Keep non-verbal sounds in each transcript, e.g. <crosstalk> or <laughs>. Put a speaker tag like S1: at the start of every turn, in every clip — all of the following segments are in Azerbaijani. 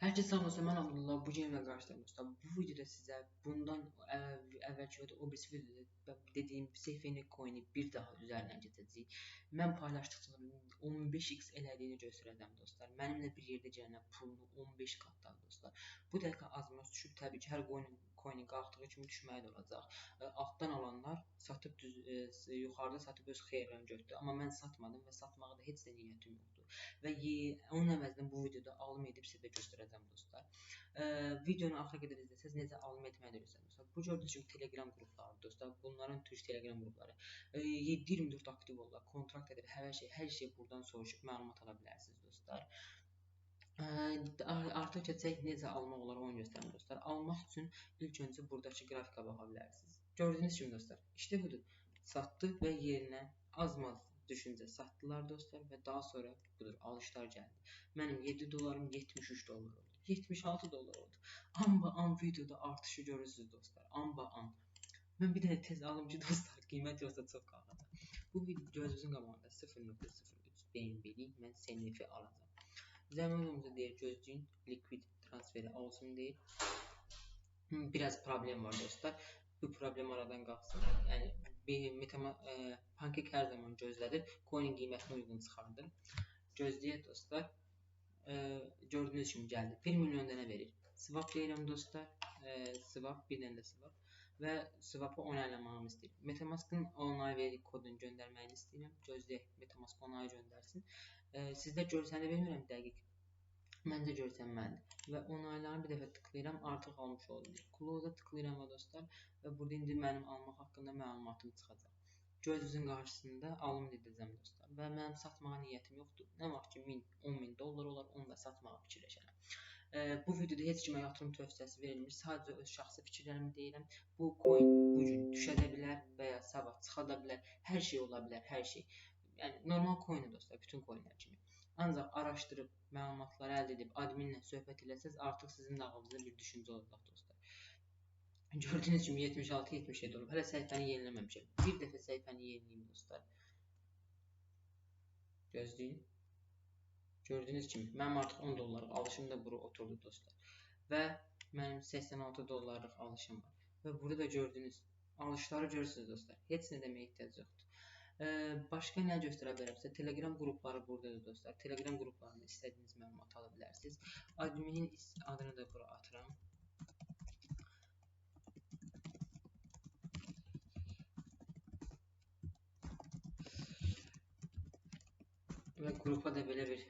S1: Hər kəs sağ olsun, mən Abdullah. Bu gün qarşıdayım dostlar. Bu videoda sizə bundan əv əvvəlki videoda o birisi videoda dediyim Seyfeni coin-i bir daha üzərindən keçəcəyik. Mən paylaşdıqca 15x elədiyini göstərəcəm dostlar. Mənimlə bir yerdə gələn pulunu 15 qatladı dostlar. Bu dəqiqə azmaz düşüb təbii ki, hər coin coin qalxdığı kimi düşməyi də olacaq. Altdan alanlar satıb düz e, yuxarıda satıb öz xeyirlərini götürdü. Amma mən satmadım və satmağa da heç də niyyətim yoxdur. Və onun əvəzinə bu videoda alım edib sizə göstərəcəm. E, videonu axıra qədər izləsəz necə alım etməyi də göstərəcəm dostlar. Bu gördüyünüz kimi Telegram qrupları dostlar. Bunların türk Telegram qrupları. E, 7-24 aktiv olurlar. Kontrakt edir, hər şey, hər şey buradan soruşub məlumat ala bilərsiniz dostlar. Artıq keçək necə almaq olar onu göstərim dostlar. Almaq üçün ilk öncə buradakı qrafika baxa bilərsiniz. Gördüyünüz kimi dostlar, işte budur. Satdı və yerinə az-maz düşüncə satdılar dostlar və daha sonra budur alışlar gəldi. Mənim 7 dolarım 73 dollar oldu. 76 dollar oldu. Amba an videoda artışı görürsüz dostlar. Amba an. Mən bir dənə tez alım ki <laughs> dostlar, qiymət yoxsa çox qalxacaq. Bu video gözünüzün qabağında 0.03 BNB-lik mən SNF alacağam. Zəmanımızı deyir gözləyin, likvid transferi olsun deyir. Biraz problem var dostlar. Bu problem aradan qalxsın. Yəni e, pankek hər zaman gözlədir. Coin qiymətini uyğun çıxardır. Gözləyək dostlar. E, gördüyünüz kimi gəldi. 1 milyon dənə verir. Swap deyirəm dostlar. E, swap bir dənə də swap və swap-ı onaylamağımı istəyir. Metamask-ın onay verir kodunu göndərməyini istəyirəm. Gözləyək Metamask onayı göndərsin. E, sizdə görsənə bilmirəm dəqiq. Məncə görsənməlidir. Və onayları bir dəfə tıklayıram, artıq almış oldum. Close-a tıklayıram və dostlar və burada indi mənim almaq haqqında məlumatım çıxacaq. Gözünüzün qarşısında alım edəcəm dostlar. Və mənim satmağa niyyətim yoxdur. Nə vaxt ki 1000, 10 min dollar olar, onu da satmağa fikirləşərəm. E, bu videoda heç kimə yatırım tövsiyəsi verilmir. Sadəcə öz şəxsi fikirlərimi deyirəm. Bu coin bu gün düşə də bilər və ya sabah çıxa da bilər. Hər şey ola bilər, hər şey. Yəni normal coin dostlar, bütün coinlər kimi. Ancaq araşdırıb məlumatları əldə edib adminlə söhbət eləsəz, artıq sizin də ağlınızda bir düşüncə olacaq dostlar. Gördüyünüz kimi 76-77 olub. Hələ səhifəni yeniləməmişəm. Bir dəfə səhifəni yeniləyim dostlar. Gözləyin. Gördüyünüz kimi mənim artıq 10 dollarlıq alışım da bura oturdu dostlar. Və mənim 86 dollarlıq alışım var. Və burada da gördüyünüz alışları görürsünüz dostlar. Heç nə deməyə ehtiyac yoxdur. Başqa nə göstərə bilərəmsə, Telegram qrupları burdadır dostlar. Telegram qruplarında istədiyiniz məlumat ala bilərsiniz. Adminin adını da bura atıram. Və qrupa da belə bir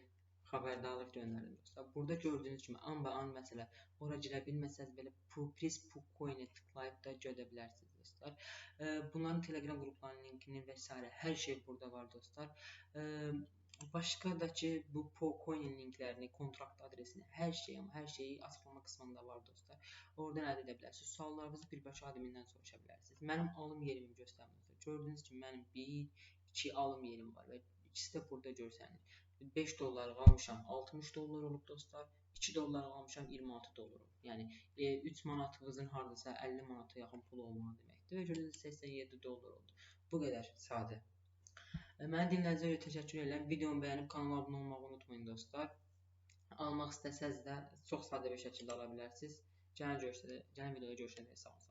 S1: xəbərdarlıq göndərin dostlar. Burada gördüyünüz kimi an-ba-an məsələ, ora girə bilməsəz belə Pris Puk coin-ə tıklayıb da görə bilərsiniz dostlar. Bunların Telegram qruplarının linkini və s. hər şey burada var dostlar. Başqa da ki, bu Pocoin linklərini, kontrakt adresini, hər şeyi, amma hər şeyi açıqlama qismində var dostlar. Oradan əldə edə bilərsiniz. Suallarınızı birbaşa admindən soruşa bilərsiniz. Mənim alım yerimi göstərmir. Gördüyünüz kimi mənim 1, 2 alım yerim var və ikisi də burada görsənir. 5 dollarlıq almışam 60 dollar olub dostlar. 2 dollarlıq almışam 26 dollar. Yəni e, 3 manatınızın hardasa 50 manata yaxın pul olmağı deməkdir. Və gördüyünüz 87 dollar oldu. Bu qədər sadə. E, məni dinlədiyinizə görə təşəkkür edirəm. Videomu bəyənib kanala abunə olmağı unutmayın dostlar. Almaq istəsəz də çox sadə bir şəkildə ala bilərsiniz. Gəlin görüşəndə, gəlin videoda görüşəndə sağ olun.